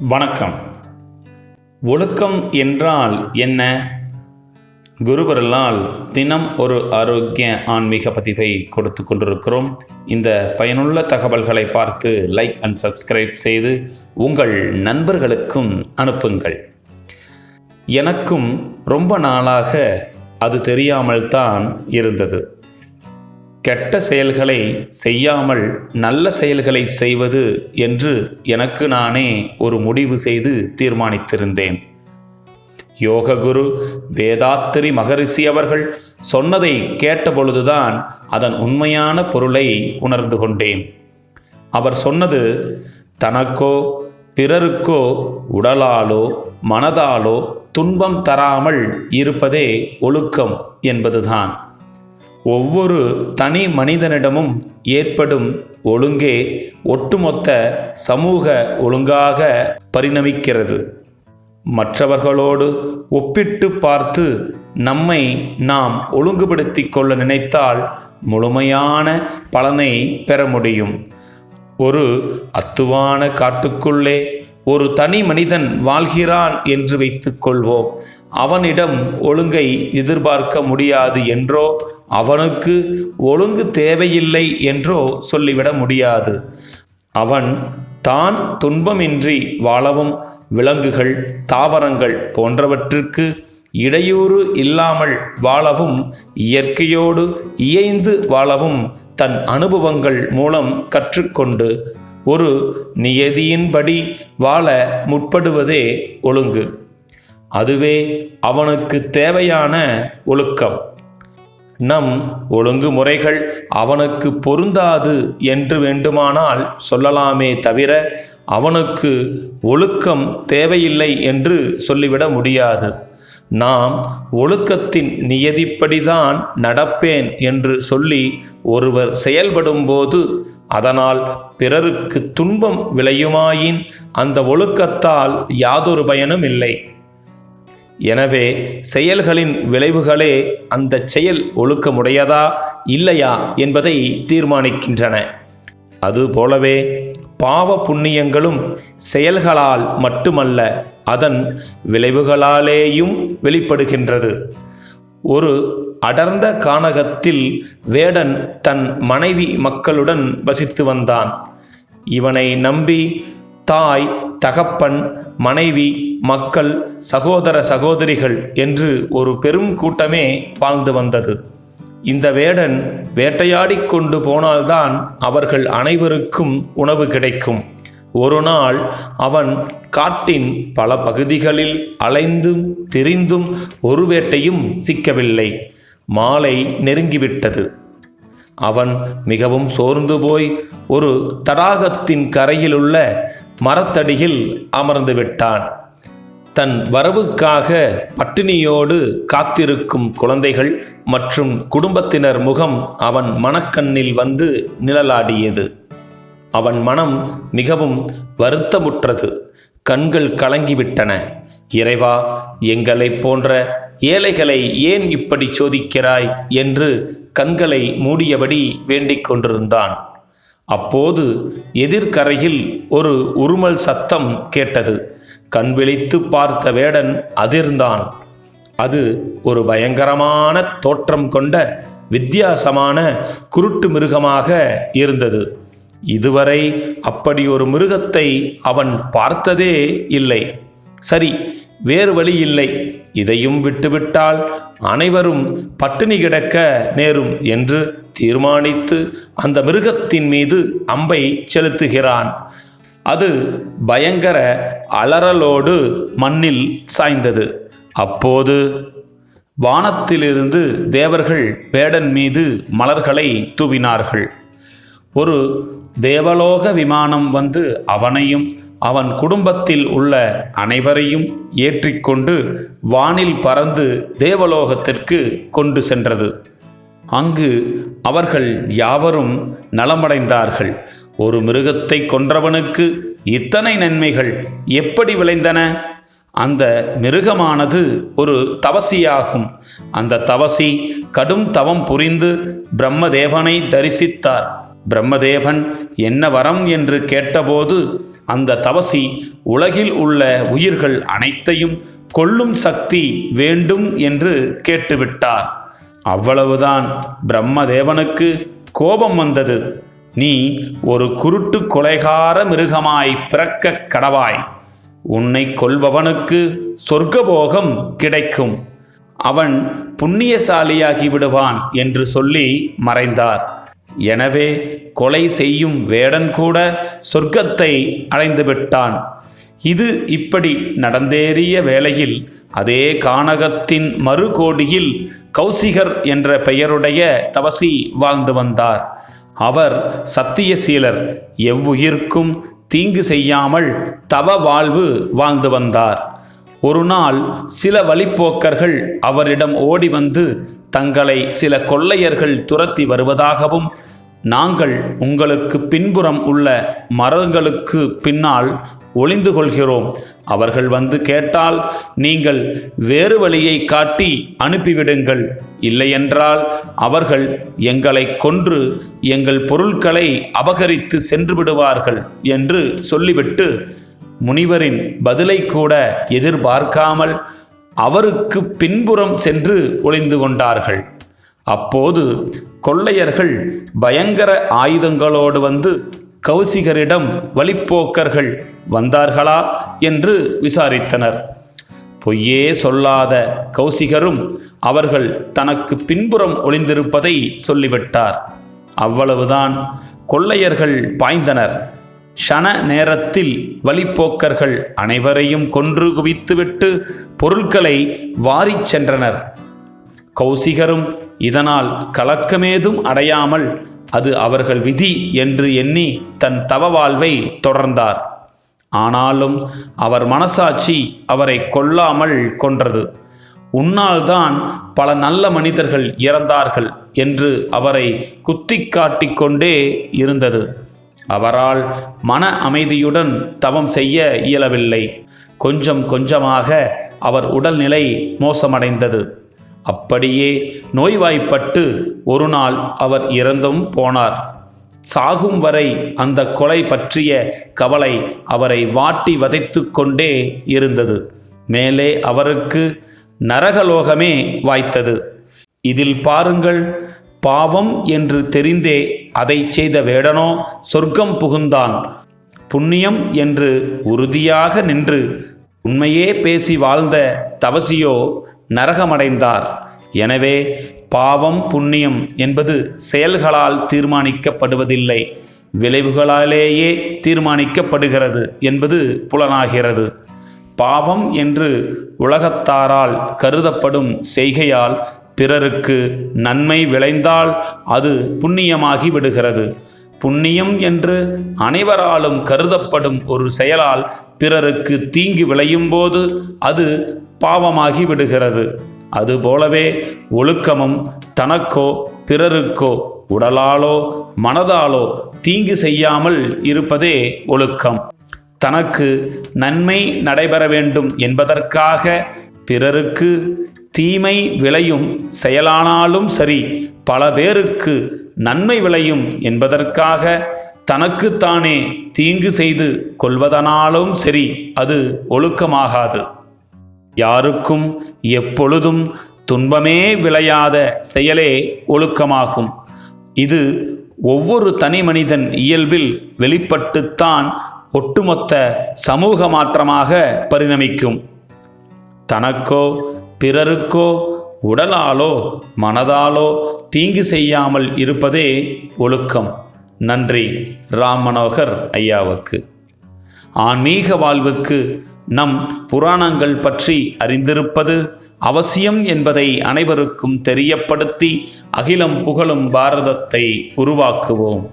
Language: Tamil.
வணக்கம். ஒழுக்கம் என்றால் என்ன? குருபரலால் தினம் ஒரு ஆரோக்கிய ஆன்மீக பதிவை கொடுத்து கொண்டிருக்கிறோம். இந்த பயனுள்ள தகவல்களை பார்த்து லைக் அண்ட் சப்ஸ்கிரைப் செய்து உங்கள் நண்பர்களுக்கும் அனுப்புங்கள். எனக்கும் ரொம்ப நாளாக அது தெரியாமல் தான் இருந்தது. கெட்ட செயல்களை செய்யாமல் நல்ல செயல்களை செய்வது என்று எனக்கு நானே ஒரு முடிவு செய்து தீர்மானித்திருந்தேன். யோககுரு வேதாத்திரி மகரிஷி அவர்கள் சொன்னதை கேட்டபொழுதுதான் அதன் உண்மையான பொருளை உணர்ந்து கொண்டேன். அவர் சொன்னது தனக்கோ பிறருக்கோ உடலாலோ மனதாலோ துன்பம் தராமல் இருப்பதே ஒழுக்கம் என்பதுதான். ஒவ்வொரு தனி மனிதனிடமும் ஏற்படும் ஒழுங்கே ஒட்டுமொத்த சமூக ஒழுங்காக பரிணமிக்கிறது. மற்றவர்களோடு ஒப்பிட்டு பார்த்து நம்மை நாம் ஒழுங்குபடுத்தி கொள்ள நினைத்தால் முழுமையான பலனை பெற முடியும். ஒரு அத்துவான காட்டுக்குள்ளே ஒரு தனி மனிதன் வாழ்கிறான் என்று வைத்துக்கொள்வோம். அவனிடம் ஒழுங்கை எதிர்பார்க்க முடியாது என்றோ அவனுக்கு ஒழுங்கு தேவையில்லை என்றோ சொல்லிவிட முடியாது. அவன் தான் துன்பமின்றி வாழவும் விலங்குகள் தாவரங்கள் போன்றவற்றிற்கு இடையூறு இல்லாமல் வாழவும் இயற்கையோடு இயைந்து வாழவும் தன் அனுபவங்கள் மூலம் கற்றுக்கொண்டு ஒரு நியதியின்படி வாழ முற்படுவதே ஒழுங்கு. அதுவே அவனுக்கு தேவையான ஒழுக்கம். நம் ஒழுங்குமுறைகள் அவனுக்கு பொருந்தாது என்று வேண்டுமானால் சொல்லலாமே தவிர அவனுக்கு ஒழுக்கம் தேவையில்லை என்று சொல்லிவிட முடியாது. நாம் ஒழுக்கத்தின் நியதிப்படிதான் நடப்பேன் என்று சொல்லி ஒருவர் செயல்படும்போது அதனால் பிறருக்கு துன்பம் விளையுமாயின் அந்த ஒழுக்கத்தால் யாதொரு பயனும் இல்லை. எனவே செயல்களின் விளைவுகளே அந்த செயல் ஒழுக்கமுடையதா இல்லையா என்பதை தீர்மானிக்கின்றன. அதுபோலவே பாவ புண்ணியங்களும் செயல்களால் மட்டுமல்ல அதன் விளைவுகளாலேயும் வெளிப்படுகின்றது. ஒரு அடர்ந்த கானகத்தில் வேடன் தன் மனைவி மக்களுடன் வசித்து வந்தான். இவனை நம்பி தாய் தகப்பன் மனைவி மக்கள் சகோதர சகோதரிகள் என்று ஒரு பெரும் கூட்டமே வாழ்ந்து வந்தது. இந்த வேடன் வேட்டையாடிக் கொண்டு போனால்தான் அவர்கள் அனைவருக்கும் உணவு கிடைக்கும். ஒரு நாள் அவன் காட்டின் பல பகுதிகளில் அலைந்தும் திரிந்தும் ஒரு வேட்டையும் சிக்கவில்லை. மாலை நெருங்கிவிட்டது. அவன் மிகவும் சோர்ந்து போய் ஒரு தடாகத்தின் கரையிலுள்ள மரத்தடியில் அமர்ந்து விட்டான். தன் வரவுக்காக பட்டினியோடு காத்திருக்கும் குழந்தைகள் மற்றும் குடும்பத்தினர் முகம் அவன் மனக்கண்ணில் வந்து நிழலாடியது. அவன் மனம் மிகவும் வருத்தமுற்றது. கண்கள் கலங்கிவிட்டன. இறைவா எங்களைப் போன்ற ஏழைகளை ஏன் இப்படி சோதிக்கிறாய்? என்று கண்களை மூடியபடி வேண்டிக் கொண்டிருந்தான். அப்போது எதிர்கரையில் ஒரு உருமல் சத்தம் கேட்டது. கண் விழித்து பார்த்த வேடன் அதிர்ந்தான். அது ஒரு பயங்கரமான தோற்றம் கொண்ட வித்தியாசமான குருட்டு மிருகமாக இருந்தது. இதுவரை அப்படி ஒரு மிருகத்தை அவன் பார்த்ததே இல்லை. சரி வேறு வழி இல்லை. இதையும் விட்டுவிட்டால் அனைவரும் பட்டினி கிடக்க நேரும் என்று தீர்மானித்து அந்த மிருகத்தின் மீது அம்பை செலுத்துகிறான். அது பயங்கர அலறலோடு மண்ணில் சாய்ந்தது. அப்போது வானத்திலிருந்து தேவர்கள் வேடன் மீது மலர்களை தூவினார்கள். ஒரு தேவலோக விமானம் வந்து அவனையும் அவன் குடும்பத்தில் உள்ள அனைவரையும் ஏற்றிக்கொண்டு வானில் பறந்து தேவலோகத்திற்கு கொண்டு சென்றது. அங்கு அவர்கள் யாவரும் நலமடைந்தார்கள். ஒரு மிருகத்தை கொன்றவனுக்கு இத்தனை நன்மைகள் எப்படி விளைந்தன? அந்த மிருகமானது ஒரு தவசியாகும். அந்த தவசி கடும் தவம் புரிந்து பிரம்மதேவனை தரிசித்தார். பிரம்மதேவன் என்ன வரம் என்று கேட்டபோது அந்த தவசி உலகில் உள்ள உயிர்கள் அனைத்தையும் கொல்லும் சக்தி வேண்டும் என்று கேட்டுவிட்டார். அவ்வளவுதான் பிரம்மதேவனுக்கு கோபம் வந்தது. நீ ஒரு குருட்டு கொலைகார மிருகமாய் பிறக்க கடவாய். உன்னை கொள்பவனுக்கு சொர்க்கபோகம் கிடைக்கும். அவன் புண்ணியசாலியாகி விடுவான் என்று சொல்லி மறைந்தார். எனவே கொலை செய்யும் வேடன் கூட சொர்க்கத்தை அடைந்து விட்டான். இது இப்படி நடந்தேறிய வேளையில் அதே கானகத்தின் மறுகோடியில் கௌசிகர் என்ற பெயருடைய தவசி வாழ்ந்து வந்தார். அவர் சத்தியசீலர். எவ்வுயிர்க்கும் தீங்கு செய்யாமல் தவ வாழ்வு வாழ்ந்து வந்தார். ஒரு நாள் சில வழிப்போக்கர்கள் அவரிடம் ஓடி வந்து தங்களை சில கொள்ளையர்கள் துரத்தி வருவதாகவும் நாங்கள் உங்களுக்கு பின்புறம் உள்ள மரங்களுக்கு பின்னால் ஒளிந்து கொள்கிறோம். அவர்கள் வந்து கேட்டால் நீங்கள் வேறு வழியை காட்டி அனுப்பிவிடுங்கள். இல்லையென்றால் அவர்கள் எங்களை கொன்று எங்கள் பொருட்களை அபகரித்து சென்று விடுவார்கள் என்று சொல்லிவிட்டு முனிவரின் பதிலை கூட எதிர்பார்க்காமல் அவருக்கு பின்புறம் சென்று ஒளிந்து கொண்டார்கள். அப்போது கொள்ளையர்கள் பயங்கர ஆயுதங்களோடு வந்து கௌசிகரிடம் வழிப்போக்கர்கள் வந்தார்களா என்று விசாரித்தனர். பொய்யே சொல்லாத கௌசிகரும் அவர்கள் தனக்கு பின்புறம் ஒளிந்திருப்பதை சொல்லிவிட்டார். அவ்வளவுதான் கொள்ளையர்கள் பாய்ந்தனர். ஷன நேரத்தில் வழிப்போக்கர்கள் அனைவரையும் கொன்று குவித்துவிட்டு பொருட்களை வாரிச் சென்றனர். கௌசிகரும் இதனால் கலக்கமேதும் அடையாமல் அது அவர்கள் விதி என்று எண்ணி தன் தவ வாழ்வை தொடர்ந்தார். ஆனாலும் அவர் மனசாட்சி அவரை கொல்லாமல் கொன்றது. உன்னால்தான் பல நல்ல மனிதர்கள் இறந்தார்கள் என்று அவரை குத்தி காட்டிக்கொண்டே இருந்தது. அவரால் மன அமைதியுடன் தவம் செய்ய இயலவில்லை. கொஞ்சம் கொஞ்சமாக அவர் உடல்நிலை மோசமடைந்தது. அப்படியே நோய்வாய்ப்பட்டு ஒரு நாள் அவர் இறந்தும் போனார். சாகும் வரை அந்த கொலை பற்றிய கவலை அவரை வாட்டி வதைத்து கொண்டே இருந்தது. மேலே அவருக்கு நரகலோகமே வாய்த்தது. இதில் பாருங்கள் பாவம் என்று தெரிந்தே அதை செய்த வேடனோ சொர்க்கம் புகுந்தான். புண்ணியம் என்று உறுதியாக நின்று உண்மையே பேசி வாழ்ந்த தவசியோ நரகமடைந்தார். எனவே பாவம் புண்ணியம் என்பது செயல்களால் தீர்மானிக்கப்படுவதில்லை. விளைவுகளாலேயே தீர்மானிக்கப்படுகிறது என்பது புலனாகிறது. பாவம் என்று உலகத்தாரால் கருதப்படும் செய்கையால் பிறருக்கு நன்மை விளைந்தால் அது புண்ணியமாகி விடுகிறது. புண்ணியம் என்று அனைவராலும் கருதப்படும் ஒரு செயலால் பிறருக்கு தீங்கு விளையும் போது அது பாவமாகி விடுகிறது. அதுபோலவே ஒழுக்கமும் தனக்கோ பிறருக்கோ உடலாலோ மனதாலோ தீங்கு செய்யாமல் இருப்பதே ஒழுக்கம். தனக்கு நன்மை நடைபெற வேண்டும் என்பதற்காக பிறருக்கு தீமை விளையும் செயலானாலும் சரி பல பேருக்கு நன்மை விளையும் என்பதற்காக தனக்குத்தானே தீங்கு செய்து கொள்வதனாலும் சரி அது ஒழுக்கமாகாது. யாருக்கும் எப்பொழுதும் துன்பமே விளையாத செயலே ஒழுக்கமாகும். இது ஒவ்வொரு தனி மனிதன் இயல்பில் வெளிப்பட்டுத்தான் ஒட்டுமொத்த சமூக மாற்றமாக பரிணமிக்கும். தனக்கோ பிறருக்கோ உடலாலோ மனதாலோ தீங்கு செய்யாமல் இருப்பதே ஒழுக்கம். நன்றி ராம் மனோகர் ஐயாவுக்கு. ஆன்மீக வாழ்வுக்கு நம் புராணங்கள் பற்றி அறிந்திருப்பது அவசியம் என்பதை அனைவருக்கும் தெரியப்படுத்தி அகிலம் புகழும் பாரதத்தை உருவாக்குவோம்.